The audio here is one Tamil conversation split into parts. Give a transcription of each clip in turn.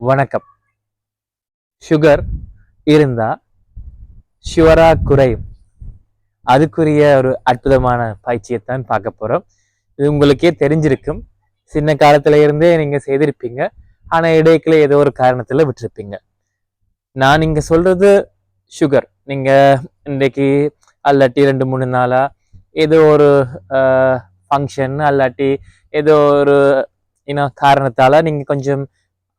வணக்கம். சுகர் இருந்தா ஷுவரா குறையும். அதுக்குரிய ஒரு அற்புதமான பயிற்சியைத்தான் பார்க்க போறோம். இது உங்களுக்கே தெரிஞ்சிருக்கும். சின்ன காலத்துல இருந்தே நீங்க செய்திருப்பீங்க. ஆனா இடைக்குள்ள ஏதோ ஒரு காரணத்துல விட்டுருப்பீங்க. நான் இங்க சொல்றது சுகர் நீங்க இன்றைக்கு அல்லாட்டி ரெண்டு மூணு நாளா ஏதோ ஒரு ஃபங்க்ஷன் அல்லாட்டி ஏதோ ஒரு இன காரணத்தால் நீங்கள் கொஞ்சம்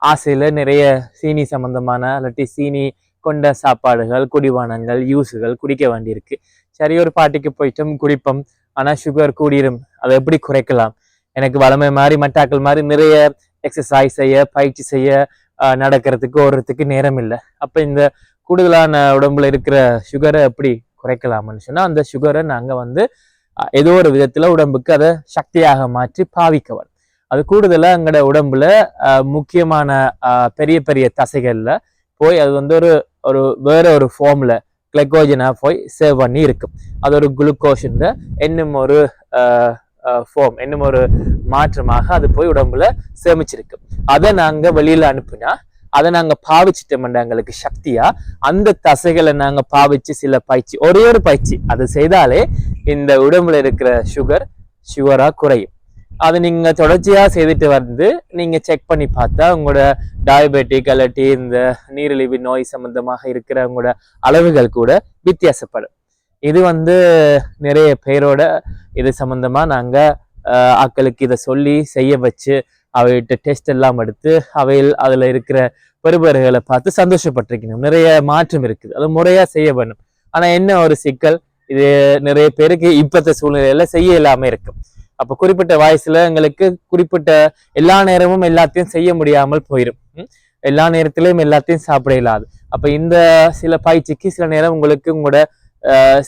ஆசையில் நிறைய சீனி சம்மந்தமான அல்லாட்டி சீனி கொண்ட சாப்பாடுகள் குடிபானங்கள் யூஸுகள் குடிக்க வேண்டியிருக்கு. சரி ஒரு பாட்டிக்கு போயிட்டோம் குடிப்போம். ஆனால் சுகர் கூடிரும். அதை எப்படி குறைக்கலாம்? எனக்கு வளமை மாதிரி மட்டாக்கள் மாதிரி நிறைய எக்ஸசைஸ் செய்ய பயிற்சி செய்ய நடக்கிறதுக்கு ஓடுறதுக்கு நேரம் இல்லை. அப்போ இந்த கூடுதலான உடம்புல இருக்கிற சுகரை எப்படி குறைக்கலாம்னு சொன்னால் அந்த சுகரை நாங்கள் வந்து ஏதோ ஒரு விதத்துல உடம்புக்கு அதை சக்தியாக மாற்றி பாவிக்கவன் அது கூடுதலா எங்களோட உடம்புல முக்கியமான அஹ், பெரிய பெரிய தசைகள்ல போய் அது வந்து ஒரு ஒரு வேற ஒரு ஃபார்ம்ல கிளைக்கோஜனா போய் சேவ் பண்ணி இருக்கும் அது ஒரு குளுக்கோஷன் இன்னும் ஒரு ஃபார்ம் இன்னும் ஒரு மாற்றமாக அது போய் உடம்புல சேமிச்சிருக்கு. அதை நாங்க வெளியில அனுப்புனா அதை நாங்க பாவிச்சிட்டோம்னா எங்களுக்கு சக்தியா அந்த தசைகளை நாங்க பாவிச்சு சில பயிற்சி ஒரே ஒரு பயிற்சி அதை செய்தாலே இந்த உடம்புல இருக்கிற சுகர் சுகரா குறையும். அது நீங்க தொடர்ச்சியா செய்துட்டு வந்து நீங்க செக் பண்ணி பார்த்தா உங்களோட டயபெட்டிக் அல்லாட்டி இந்த நீரிழிவு நோய் சம்பந்தமாக இருக்கிற உங்களோட அளவுகள் கூட வித்தியாசப்படும். இது வந்து நிறைய பேரோட இது சம்பந்தமா நாங்க ஆக்களுக்கு இதை சொல்லி செய்ய வச்சு அவைகிட்ட டெஸ்ட் எல்லாம் எடுத்து அவையில் அதுல இருக்கிற பெறுபர்களை பார்த்து சந்தோஷப்பட்டிருக்கணும். நிறைய மாற்றம் இருக்குது. அது முறையா செய்ய வேணும் ஆனா என்ன ஒரு சிக்கல்? இது நிறைய பேருக்கு இப்பத்த சூழ்நிலையில செய்ய இல்லாம இருக்கும் அப்ப குறிப்பிட்ட வயசுல எங்களுக்கு குறிப்பிட்ட எல்லா நேரமும் எல்லாத்தையும் செய்ய முடியாமல் போயிடும் எல்லா நேரத்திலையும் எல்லாத்தையும் சாப்பிட இல்லாது அப்ப இந்த சில பயிற்சிக்கு சில நேரம் உங்களுக்கு உங்களோட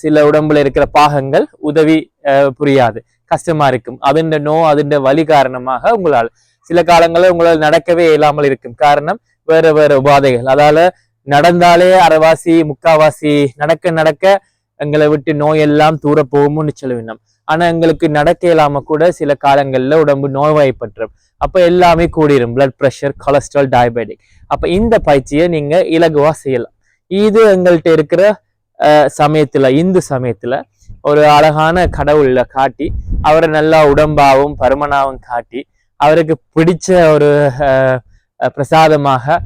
சில உடம்புல இருக்கிற பாகங்கள் உதவி புரியாது. கஷ்டமா இருக்கும். அதுண்ட நோ அதுண்ட வலி காரணமாக உங்களால் சில காலங்களில் உங்களால் நடக்கவே இயலாமல் இருக்கும். காரணம் வேற வேற உபாதைகள். அதால நடந்தாலே அரைவாசி முக்காவாசி நடக்க நடக்க எங்களை விட்டு நோயெல்லாம் தூர போகும்னு சொல்லுவினோம். ஆனா எங்களுக்கு நடக்க இல்லாம கூட சில காலங்கள்ல உடம்பு நோய்வாய்ப்பற்றும். அப்ப எல்லாமே கூடிரும். பிளட் ப்ரெஷர் கொலஸ்ட்ரால் டயபெட்டிக் அப்ப இந்த பயிற்சியை நீங்க இலகுவா செய்யலாம். இது எங்கள்கிட்ட இருக்கிற சமயத்துல இந்து சமயத்துல ஒரு அழகான கடவுள்ல காட்டி அவரை நல்லா உடம்பாவும் பருமனாவும் காட்டி அவருக்கு பிடிச்ச ஒரு பிரசாதமாக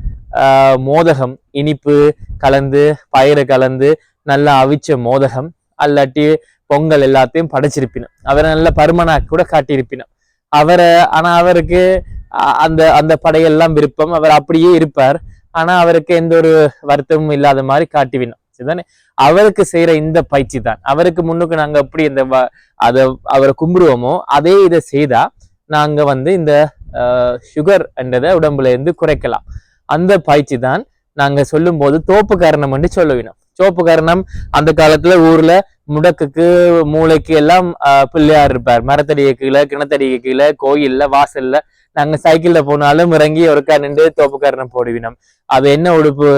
மோதகம் இனிப்பு கலந்து பயிறு கலந்து நல்லா அவிச்ச மோதகம் அல்லாட்டி பொங்கல் எல்லாத்தையும் படைச்சிருப்பினோம். அவரை நல்ல பருமனா கூட காட்டியிருப்பினோம். அவரை ஆனா அவருக்கு அந்த அந்த படையெல்லாம் விருப்பம். அவர் அப்படியே இருப்பார். ஆனா அவருக்கு எந்த ஒரு வருத்தமும் இல்லாத மாதிரி காட்டிவினோம் சரிதானே அவருக்கு செய்யற இந்த பயிற்சி தான். அவருக்கு முன்னுக்கு நாங்க எப்படி இந்த வ- அதை அவரை கும்பிடுவோமோ அதே இதை செய்தா நாங்க வந்து இந்த சுகர் என்றதை உடம்புல இருந்து குறைக்கலாம். அந்த பயிற்சி தான் நாங்க சொல்லும் போது தோப்பு காரணம் என்று சொல்லுவினோம். சோப்பு காரணம் அந்த காலத்துல ஊர்ல முடக்குக்கு மூளைக்கு எல்லாம் பிள்ளையார் இருப்பார். மரத்தடிய கீழே கிணத்தடிய கீழே கோயில்ல வாசல்ல. நாங்க சைக்கிள்ல போனாலும் இறங்கி ஒருக்கா நின்று தோப்புக்காரனை போடுவினோம். அது என்ன உடுப்பு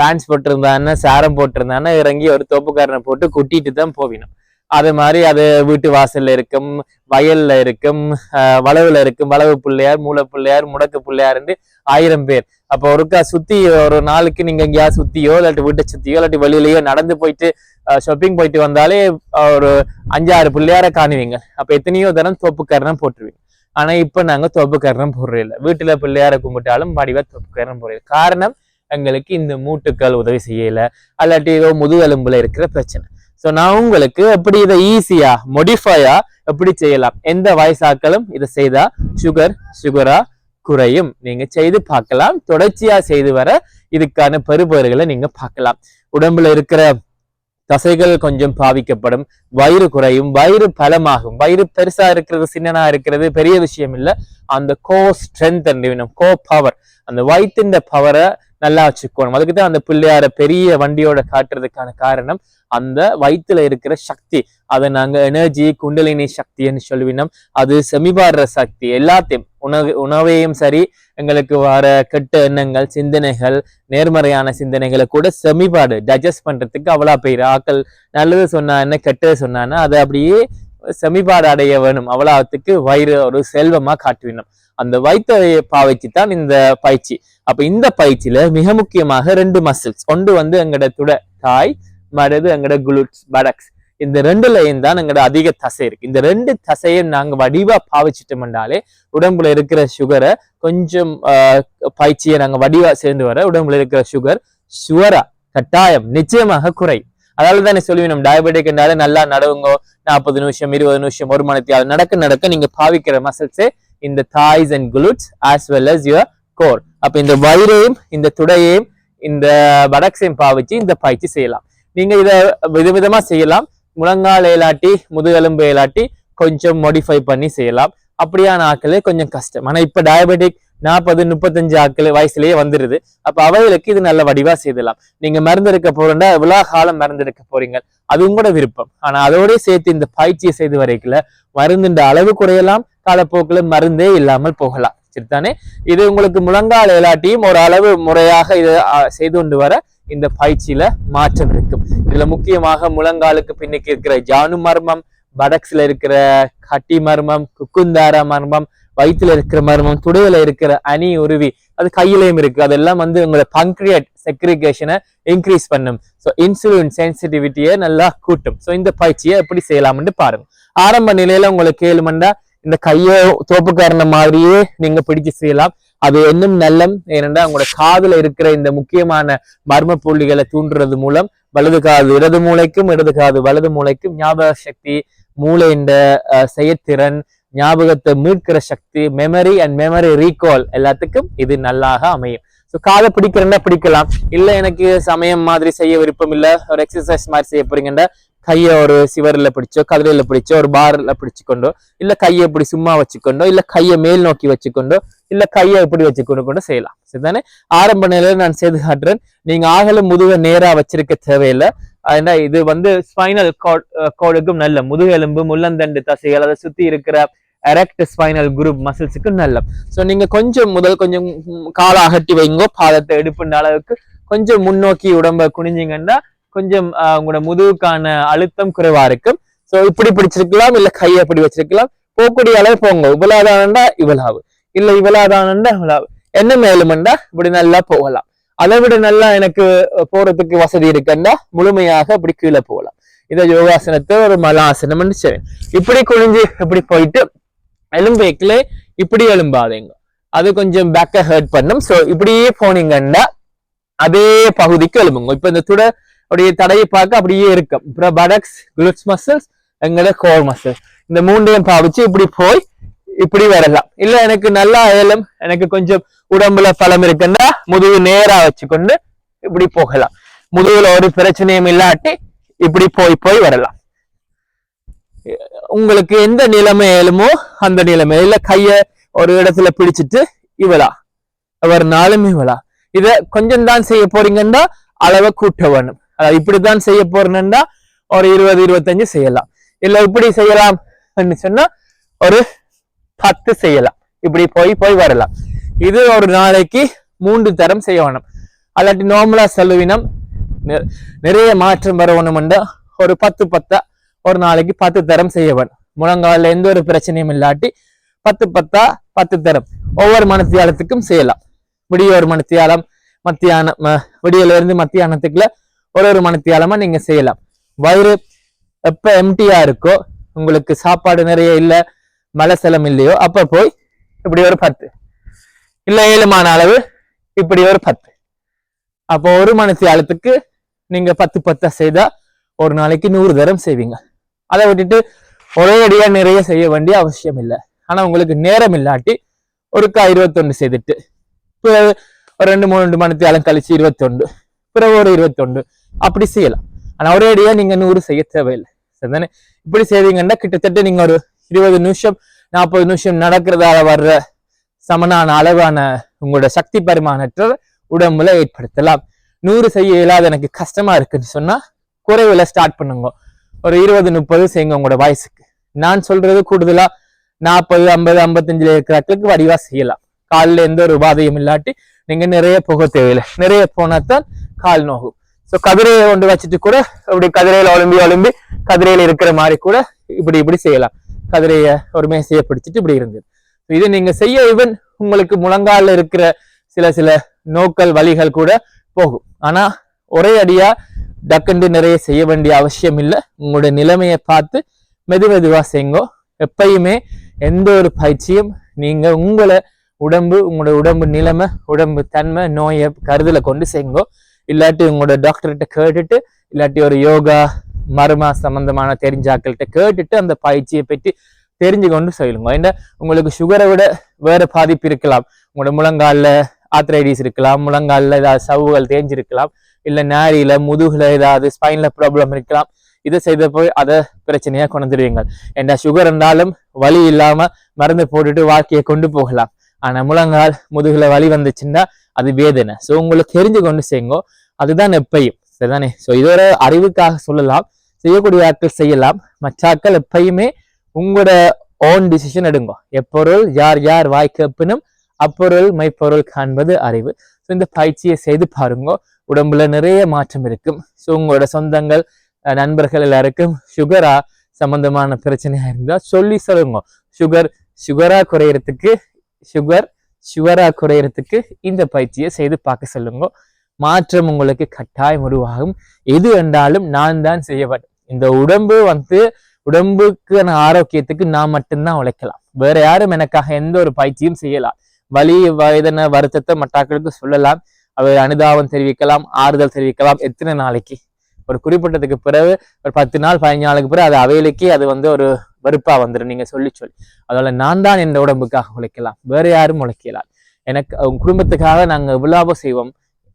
பேண்ட்ஸ் போட்டிருந்தான்னு சாரம் போட்டிருந்தான்னு இறங்கி ஒரு தோப்புக்காரனை போட்டு குட்டிட்டு தான் போவினோம். அது மாதிரி அது வீட்டு வாசல்ல இருக்கும் வயல்ல இருக்கும் வளவுல இருக்கும். வளவு பிள்ளையார் மூல பிள்ளையார் முடக்கு பிள்ளையார்ன்னு ஆயிரம் பேர். அப்போ ஒருக்கா சுத்தி ஒரு நாளுக்கு நீங்க எங்கேயாவது சுத்தியோ இல்லாட்டி வீட்டை சுத்தியோ இல்லாட்டி வெளியிலயோ நடந்து போயிட்டு ஷாப்பிங் போயிட்டு வந்தாலே ஒரு அஞ்சாறு பிள்ளையார காணுவீங்க. அப்ப எத்தனையோ தரம் தோப்புக்காரனம் போட்டுருவீங்க. ஆனா இப்ப நாங்க தோப்புக்காரனம் போடுறது இல்ல. வீட்டுல பிள்ளையார கும்பிட்டாலும் வடிவா தோப்புக்காரனம் போடுறது. காரணம் எங்களுக்கு இந்த மூட்டுக்கள் உதவி செய்யல. அல்லாட்டி ஏதோ முதுகெலும்புல இருக்கிற பிரச்சனை. ஸோ நான் உங்களுக்கு எப்படி இதை ஈஸியா மொடிஃபையா எப்படி செய்யலாம்? எந்த வயசாக்களும் இதை செய்தா? சுகர் சுகரா குறையும். நீங்க செய்து பார்க்கலாம். தொடர்ச்சியா செய்து வர இதுக்கான பெறுபேறுகளை நீங்க பார்க்கலாம். உடம்புல இருக்கிற தசைகள் கொஞ்சம் பாவிக்கப்படும். வயிறு குறையும். வயிறு பலமாகும். வயிறு பெருசா இருக்கிறது சின்னனா இருக்கிறது பெரிய விஷயம் இல்ல. அந்த கோ ஸ்ட்ரென்த் வேணும் கோ பவர் அந்த வயிற்றின் பவரை நல்லா வச்சுக்கணும். அதுக்கு தான் அந்த பிள்ளையார பெரிய வண்டியோட காட்டுறதுக்கான காரணம் அந்த வயிற்றுல இருக்கிற சக்தி. அதை நாங்க எனர்ஜி குண்டலினி சக்தின்னு சொல்லுவினோம். அது செமிபாடுற சக்தி. எல்லாத்தையும் உணவு உணவையும் சரி எங்களுக்கு வர கெட்ட எண்ணங்கள் சிந்தனைகள் நேர்மறையான சிந்தனைகளை கூட செமிபாடு டைஜஸ்ட் பண்றதுக்கு அவ்வளோ பெயர் ஆக்கள் நல்லது சொன்னா என்ன கெட்டது சொன்னான்னா அதை அப்படியே செமிபாடு அடைய வேணும் அவ்வளவுக்கு வயிறு ஒரு செல்வமா காட்டுவினோம் அந்த வயிற்றை பாவைக்கு தான் இந்த பயிற்சி. அப்ப இந்த பயிற்சியில மிக முக்கியமாக ரெண்டு மசில்ஸ் ஒன்று வந்து எங்கட துட தாய் மறது எங்கட குளுட்ஸ் படக்ஸ் இந்த ரெண்டுலயும் தான் எங்கட அதிக தசை இருக்கு. இந்த ரெண்டு தசையை நாங்க வடிவா பாவிச்சிட்டோம்னாலே உடம்புல இருக்கிற சுகரை கொஞ்சம் பயிற்சியை நாங்க வடிவா சேர்ந்து வர உடம்புல இருக்கிற சுகர் சுவரா கட்டாயம் நிச்சயமாக குறையும். அதால தான் சொல்லுவேன் டயபெட்டிக்னால நல்லா நடவுங்கோ நாற்பது நிமிஷம் இருபது நிமிஷம் ஒரு மணிக்கு அது நடக்க நடக்க நீங்க பாவிக்கிற மசில்ஸே இந்த thighs and glutes as well as your core அப்ப இந்த வயிறையும் இந்த துடையையும் இந்த வடக்ஸையும் பாவிச்சு இந்த பயிற்சி செய்யலாம். நீங்க இதை விதவிதமா செய்யலாம். முழங்கால் ஏலாட்டி முதுகெலும்பு ஏலாட்டி கொஞ்சம் மாடிஃபை பண்ணி செய்யலாம். அப்படியான ஆட்களே கொஞ்சம் கஷ்டம். ஆனா இப்ப டயபெட்டிக் நாற்பது முப்பத்தஞ்சு ஆட்கள் வயசுலயே வந்துருது. அப்ப அவைகளுக்கு இது நல்ல வடிவா செய்தலாம். நீங்க மருந்தெடுக்க போறேன்டா விழா காலம் மருந்தெடுக்க போறீங்க. அதுவும் கூட விருப்பம். ஆனா அதோட சேர்த்து இந்த பயிற்சியை செய்து வரைக்கல மருந்துன்ற அளவு குறையலாம் காலப்போக்கில் மருந்தே இல்லாமல் போகலாம். சரிதானே? இது உங்களுக்கு முழங்கால் இல்லாட்டியும் ஒரு அளவு முறையாக இதை செய்து கொண்டு வர இந்த பயிற்சியில மாற்றம் இருக்கும். இதுல முக்கியமாக முழங்காலுக்கு பின்னுக்கு இருக்கிற ஜானு மர்மம் படக்ஸ்ல இருக்கிற கட்டி மர்மம் குக்குந்தார மர்மம் வயிற்றுல இருக்கிற மர்மம் துடையில இருக்கிற அணி உருவி அது கையிலையும் இருக்கு. அதெல்லாம் வந்து உங்களோட பங்க்ரியட் செக்ரிகேஷனை இன்க்ரீஸ் பண்ணும். ஸோ இன்சுலின் சென்சிட்டிவிட்டியை நல்லா கூட்டும். ஸோ இந்த பயிற்சியை எப்படி செய்யலாம்னு பாருங்க. ஆரம்ப நிலையில உங்களுக்கு கேளுமண்டா இந்த கையை தோப்புக்காரன மாதிரியே நீங்க பிடிச்சு செய்யலாம். அது இன்னும் நல்லம். ஏனென்றா உங்களோட காதுல இருக்கிற இந்த முக்கியமான மர்ம புள்ளிகளை தூண்டுறது மூலம் வலது காது இடது மூளைக்கும் இடது காது வலது மூளைக்கும் ஞாபக சக்தி மூளையின் இந்த செயற்திறன் ஞாபகத்தை மீட்கிற சக்தி மெமரி அண்ட் மெமரி ரீகால் எல்லாத்துக்கும் இது நல்லாக அமையும். ஸோ காதை பிடிக்கிறேன்னா பிடிக்கலாம். இல்லை எனக்கு சமயம் மாதிரி செய்ய விருப்பம் இல்லை. ஒரு எக்ஸசைஸ் மாதிரி செய்ய போறீங்கன்னா கையை ஒரு சிவரில் பிடிச்சோ கதிரையில் பிடிச்சோ ஒரு பாரில் பிடிச்சிக்கொண்டோ இல்லை கையை இப்படி சும்மா வச்சுக்கொண்டோ இல்லை கையை மேல் நோக்கி வச்சுக்கொண்டோ இல்லை கையை இப்படி வச்சுக்கொண்டு கூட செய்யலாம். சரிதானே? ஆரம்ப நிலையில நான் செய்து காட்டுறேன். நீங்கள் ஆகல முதுக நேராக வச்சிருக்க தேவையில்லை. ஏன்னா இது வந்து ஸ்பைனல் கோடுக்கும் நல்ல. முதுகெலும்பு முள்ளந்தண்டு தசைகள் அதை சுத்தி இருக்கிற எரெக்ட் ஸ்பைனல் குரூப் மசில்ஸுக்கு நல்ல. ஸோ நீங்க கொஞ்சம் முதல் கொஞ்சம் காலை அகட்டி வைங்கோ பாதத்தை எடுப்புன்ற அளவுக்கு. கொஞ்சம் முன்னோக்கி உடம்ப குனிஞ்சிங்கன்னா கொஞ்சம் உங்களோட முதுகுக்கான அழுத்தம் குறைவா இருக்கும். ஸோ இப்படி பிடிச்சிருக்கலாம் இல்ல கையை இப்படி வச்சிருக்கலாம். போகக்கூடிய அளவு போங்க. இவ்வளவுதானண்டா இவ்வளவு. இல்ல இவ்வளவுதானண்டா இவ்வளவு. என்ன மேலுமண்டா இப்படி நல்லா போகலாம். அதை விட நல்லா எனக்கு போறதுக்கு வசதி இருக்குன்னா முழுமையாக இப்படி கீழே போகலாம். இதை யோகாசனத்தை ஒரு மலாசனம் சரி இப்படி குழிஞ்சு இப்படி போயிட்டு எலும்பேக்கில் இப்படி எலும்பாதீங்க அது கொஞ்சம் பேக்கை ஹர்ட் பண்ணும். ஸோ இப்படியே போனீங்கன்னா அதே பகுதிக்கு எலும்புங்க இப்போ இந்த துட அப்படியே தடையை பார்க்க அப்படியே இருக்கும். அப்புறம் படக்ஸ் குளுட்ஸ் மசில்ஸ் எங்களோட கோர் மசில்ஸ் இந்த மூன்றையும் பாவிச்சு இப்படி போய் இப்படி வரலாம். இல்ல எனக்கு நல்லா ஏலம் எனக்கு கொஞ்சம் உடம்புல பலம் இருக்குன்னா முதுகு நேரா வச்சுக்கொண்டு இப்படி போகலாம். முதுகுல ஒரு பிரச்சனையும் இல்லாட்டி இப்படி போய் போய் வரலாம். உங்களுக்கு எந்த நிலைமை ஏழுமோ அந்த நிலைமை. இல்ல கைய ஒரு இடத்துல பிடிச்சிட்டு இவளா ஒரு நாளும் இவளா. இத கொஞ்சம் தான் செய்ய போறீங்கன்னா அளவை கூட்ட வேணும். அதாவது இப்படித்தான் செய்ய போறேன்னா ஒரு இருபது இருபத்தஞ்சு செய்யலாம். இல்ல இப்படி செய்யலாம் சொன்னா ஒரு பத்து செய்யலாம். இப்படி போய் போய் வரலாம். இது ஒரு நாளைக்கு மூன்று தரம் செய்ய வேணும். அல்லாட்டி நார்மலா செலவினம். நிறைய மாற்றம் வர வேணும்னா ஒரு பத்து பத்தா ஒரு நாளைக்கு பத்து தரம் செய்ய வேணும். முழங்கால எந்த ஒரு பிரச்சனையும் இல்லாட்டி பத்து பத்தா பத்து தரம். ஒவ்வொரு மனத்தியாலத்துக்கும் செய்யலாம். விடிய ஒரு மனத்தியாலம் மத்தியானம் ம- விடியல இருந்து மத்தியானத்துக்குள்ள ஒரு ஒரு மனத்தியாலமா நீங்க செய்யலாம். வயிறு எப்ப எம்டியா இருக்கோ உங்களுக்கு சாப்பாடு நிறைய இல்லை மலசலம் இல்லையோ அப்ப போய் இப்படி ஒரு பத்து. இல்ல ஏழுமான அளவு இப்படி ஒரு பத்து. அப்போ ஒரு மனத்தியாலத்துக்கு நீங்க பத்து பத்தா செய்தா ஒரு நாளைக்கு நூறு தரம் செய்வீங்க. அதை விட்டுட்டு ஒரே அடியா நிறைய செய்ய வேண்டிய அவசியம் இல்லை. ஆனா உங்களுக்கு நேரம் இல்லாட்டி ஒருக்கா இருபத்தொன்னு செய்துட்டு பிறகு ஒரு ரெண்டு மூணு ரெண்டு மணித்தியாலம் கழிச்சு இருபத்தொண்டு பிறகு ஒரு இருபத்தொண்டு அப்படி செய்யலாம். ஆனா ஒரே அடியா நீங்க நூறு செய்ய தேவையில்லை. சரிதானே? இப்படி செய்வீங்கன்னா கிட்டத்தட்ட நீங்க ஒரு இருபது நிமிஷம் நாற்பது நிமிஷம் நடக்கிறதால வர்ற சமனான அளவான உங்களோட சக்தி பரிமாணத்தை உடம்புல ஏற்படுத்தலாம். நூறு செய்ய இல்லாத எனக்கு கஷ்டமா இருக்குன்னு சொன்னா குறைவுல ஸ்டார்ட் பண்ணுங்க. ஒரு இருபது முப்பது செய்யுங்க உங்களோட வயசுக்கு. நான் சொல்றது கூடுதலா நாற்பது ஐம்பது ஐம்பத்தஞ்சுல இருக்கிறாக்களுக்கு வடிவா செய்யலாம். காலில் எந்த ஒரு உபாதையும் இல்லாட்டி நீங்க நிறைய போக தேவையில்லை. நிறைய போனா தான் கால் நோகும். ஸோ கதிரையை கொண்டு வச்சுட்டு கூட இப்படி கதிரையில ஒலிம்பி ஒலிம்பி கதிரையில இருக்கிற மாதிரி கூட இப்படி இப்படி செய்யலாம். கதிரையை ஒரு மேசையை பிடிச்சிட்டு இப்படி இருந்தது. இது நீங்க செய்ய ஈவன் உங்களுக்கு முழங்கால இருக்கிற சில சில நோக்கல் வழிகள் கூட போகும். ஆனா ஒரே அடியா டக்குண்டு நிறைய செய்ய வேண்டிய அவசியம் இல்லை. உங்களுடைய நிலைமையை பார்த்து மெது மெதுவா செய்யுங்கோ. எப்பயுமே எந்த ஒரு பயிற்சியும் நீங்க உங்களை உடம்பு உங்களோட உடம்பு நிலைமை உடம்பு தன்மை நோயை கருதலை கொண்டு செய்யுங்கோ. இல்லாட்டி உங்களோட டாக்டர்கிட்ட கேட்டுட்டு இல்லாட்டி ஒரு யோகா மர்ம சம்பந்தமான தெரிஞ்சாக்கள்கிட்ட கேட்டுட்டு அந்த பயிற்சியை பற்றி தெரிஞ்சு கொண்டு சொல்லுங்க ஏன்னா உங்களுக்கு சுகரை விட வேற பாதிப்பு இருக்கலாம். உங்களோட முழங்கால்ல ஆத்ரைடிஸ் இருக்கலாம். முழங்கால்ல ஏதாவது சவுகள் தேஞ்சிருக்கலாம். இல்லை நாரியில முதுகுல ஏதாவது ஸ்பைன்ல ப்ராப்ளம் இருக்கலாம். இதை செய்த போய் அதை பிரச்சனையா கொண்டுருவீங்க ஏன்னா சுகர் இருந்தாலும் வலி இல்லாம மருந்து போட்டுட்டு வாழ்க்கையை கொண்டு போகலாம். ஆனா முழங்கால் முதுகுல வலி வந்துச்சுன்னா அது வேதனை. ஸோ உங்களுக்கு தெரிஞ்சு கொண்டு செய்யுங்க. அதுதான் எப்பையும். சரிதானே? ஸோ இது ஒரு அறிவுக்காக சொல்லலாம். செய்யக்கூடிய ஆட்கள் செய்யலாம். மச்சாக்கள் எப்பயுமே உங்களோட ஓன் டிசிஷன் எடுங்க. எப்பொருள் யார் யார் வாய் கேப்பினும் அப்பொருள் மைப்பொருள் காண்பது அறிவு. ஸோ இந்த பயிற்சியை செய்து பாருங்க. உடம்புல நிறைய மாற்றம் இருக்கும். ஸோ உங்களோட சொந்தங்கள் நண்பர்கள் எல்லாருக்கும் சுகரா சம்பந்தமான பிரச்சனையாக இருந்தால் சொல்லி சொல்லுங்க. சுகர் சுகரா குறையறதுக்கு சுகர் சுகரா குறையறதுக்கு இந்த பயிற்சியை செய்து பார்க்க சொல்லுங்க. மாற்றம் உங்களுக்கு கட்டாயம் உருவாகும். எது என்றாலும் நான் தான் செய்யப்பட்டேன் இந்த உடம்பு வந்து உடம்புக்கான ஆரோக்கியத்துக்கு நான் மட்டும்தான் உழைக்கலாம். வேற யாரும் எனக்காக எந்த ஒரு பயிற்சியும் செய்யலாம். வலி வயதன வருத்தத்தை மட்டாக்களுக்கு சொல்லலாம். அவர் அனுதாபம் தெரிவிக்கலாம் ஆறுதல் தெரிவிக்கலாம். எத்தனை நாளைக்கு? ஒரு குறிப்பிட்டதுக்கு பிறகு ஒரு பத்து நாள் பதினஞ்சு நாளுக்கு பிறகு அது அவைகளுக்கே அது வந்து ஒரு வெறுப்பா வந்துடும் நீங்க சொல்லி சொல்லி அதனால நான் தான் இந்த உடம்புக்காக உழைக்கலாம். வேற யாரும் உழைக்கலாம் எனக்கு உங்க குடும்பத்துக்காக நாங்கள் இவ்வளவோ செய்வோம்.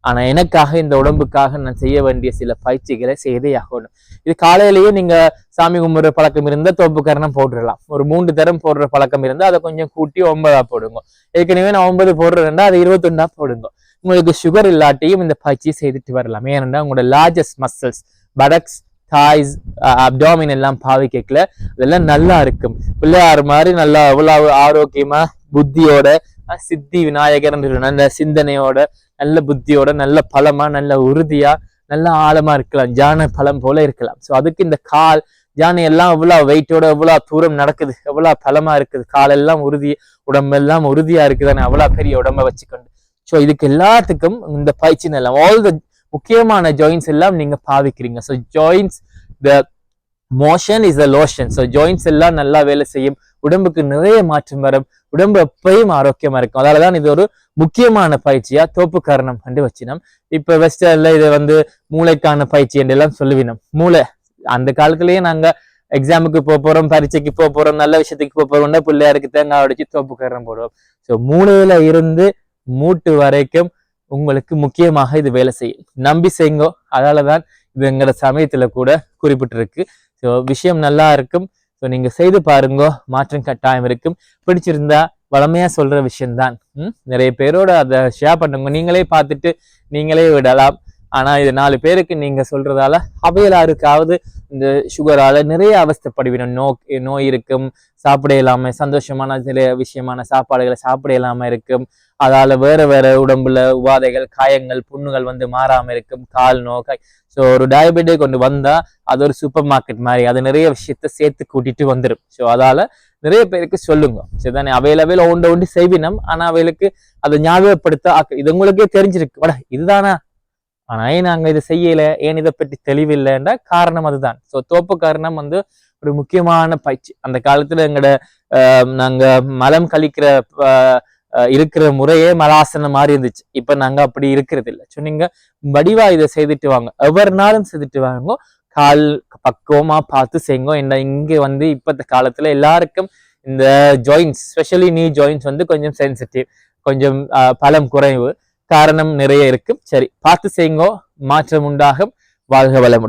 ஆனா எனக்காக இந்த உடம்புக்காக நான் செய்ய வேண்டிய சில பயிற்சிகளை செய்தே ஆகணும் இது காலையிலேயே நீங்க சாமி கும்பிட்ற பழக்கம் இருந்தா தோப்பு கரணம் போட்டுடலாம். ஒரு மூன்று தரம் போடுற பழக்கம் இருந்தா அதை கொஞ்சம் கூட்டி ஒன்பதா போடுங்க. ஏற்கனவே நான் ஒன்பது போடுறேன்னா அதை இருபத்தொண்டா போடுங்க. உங்களுக்கு சுகர் இல்லாட்டியும் இந்த பயிற்சியை செய்துட்டு வரலாம். ஏனென்றா உங்களோட largest muscles buttocks thighs abdomen எல்லாம் பாவிக்கல அதெல்லாம் நல்லா இருக்கும். பிள்ளையார் மாதிரி நல்லா அவ்வளவு ஆரோக்கியமா புத்தியோட சித்தி விநாயகர் நல்ல சிந்தனையோட நல்ல புத்தியோட நல்ல பலமா நல்ல உறுதியா நல்ல ஆழமா இருக்கலாம். ஜான பலம் போல இருக்கலாம். ஸோ அதுக்கு இந்த கால் ஜானை எல்லாம் எவ்வளோ வெயிட்டோட எவ்வளோ தூரம் நடக்குது எவ்வளோ பலமா இருக்குது. காலெல்லாம் உறுதி உடம்பெல்லாம் உறுதியா இருக்குதானே அவ்வளோ பெரிய உடம்ப வச்சுக்கொண்டு. ஸோ இதுக்கு எல்லாத்துக்கும் இந்த பயிற்சி எல்லாம் ஆல் த முக்கியமான ஜாயின்ஸ் எல்லாம் நீங்க பாவிக்கிறீங்க. So joints the motion is the lotion so joints எல்லாம் நல்லா வேலை செய்யும். உடம்புக்கு நிறைய மாற்றம் வரும். உடம்பு எப்பயும் ஆரோக்கியமா இருக்கும். அதால தான் இது ஒரு முக்கியமான பயிற்சியா தோப்பு காரணம் கண்டு வச்சினோம். இப்ப வெஸ்டர்ல இதை வந்து மூளைக்கான பயிற்சி என்று எல்லாம் சொல்லுவினோம். மூளை அந்த காலத்திலேயே நாங்க எக்ஸாமுக்கு போக போறோம் பரீட்சைக்கு போக போறோம் நல்ல விஷயத்துக்கு போக போறோம்னா பிள்ளையாருக்கு தேங்காய் உடைச்சு தோப்பு காரணம் போடுவோம். ஸோ மூளையில இருந்து மூட்டு வரைக்கும் உங்களுக்கு முக்கியமாக இது வேலை செய்யும். நம்பி செய்யுங்கோ அதனாலதான் இது எங்களோட சமயத்துல கூட குறிப்பிட்டிருக்கு. ஸோ விஷயம் நல்லா இருக்கும். ஸோ நீங்கள் செய்து பாருங்கோ. மாற்றம் கட்டாயம் இருக்கும். பிடிச்சிருந்தா வளமையாக சொல்கிற விஷயம்தான். ம்? நிறைய பேரோட அதை ஷேர் பண்ணுங்க. நீங்களே பார்த்துட்டு நீங்களே விடலாம். ஆனா இது நாலு பேருக்கு நீங்கள் சொல்றதால அவையலாருக்காவது இந்த சுகரால நிறைய அவஸ்தைப்படுவிடும். நோ நோய் இருக்கும். சாப்பிட இல்லாமல் சந்தோஷமான சில விஷயமான சாப்பாடுகளை சாப்பிட இல்லாமல் இருக்கும். அதால வேற வேற உடம்புல உபாதைகள் காயங்கள் புண்ணுகள் வந்து மாறாமல் இருக்கும். கால் நோய் ஸோ ஒரு டயபெட்டிக் கொண்டு வந்தால் அது ஒரு சூப்பர் மார்க்கெட் மாதிரி அது நிறைய விஷயத்த சேர்த்து கூட்டிட்டு வந்துடும் ஸோ அதால் நிறைய பேருக்கு சொல்லுங்க. சரிதானே அவைலபிள் ஒன்று ஒன்று செய்வினம் ஆனால் அவைகளுக்கு அதை ஞாபகப்படுத்த இது உங்களுக்கே தெரிஞ்சிருக்கு. வட இதுதானா? ஆனால் ஏன் நாங்கள் இதை செய்யலை ஏன் இதை பற்றி தெளிவில்லைன்ற காரணம் அதுதான். ஸோ தோப்பு காரணம் வந்து ஒரு முக்கியமான பயிற்சி. அந்த காலத்தில் எங்களோட நாங்கள் மலம் கழிக்கிற இருக்கிற முறையே மலாசனம் மாதிரி இருந்துச்சு. இப்போ நாங்கள் அப்படி இருக்கிறது இல்லை சொன்னீங்க வடிவா இதை செய்துட்டு வாங்க. எவர்னாலும் செய்துட்டு வாங்க. கால் பக்குவமாக பார்த்து செய்யுங்க என்ன இங்கே வந்து இப்போத்த காலத்தில் எல்லாருக்கும் இந்த ஜாயின்ஸ் ஸ்பெஷலி நீ ஜாயின்ஸ் வந்து கொஞ்சம் சென்சிட்டிவ் கொஞ்சம் பலம் குறைவு காரணம் நிறைய இருக்கும். சரி பார்த்து செய்யுங்கோ மாற்றம் உண்டாகும். வாழ்க வளமுடன்.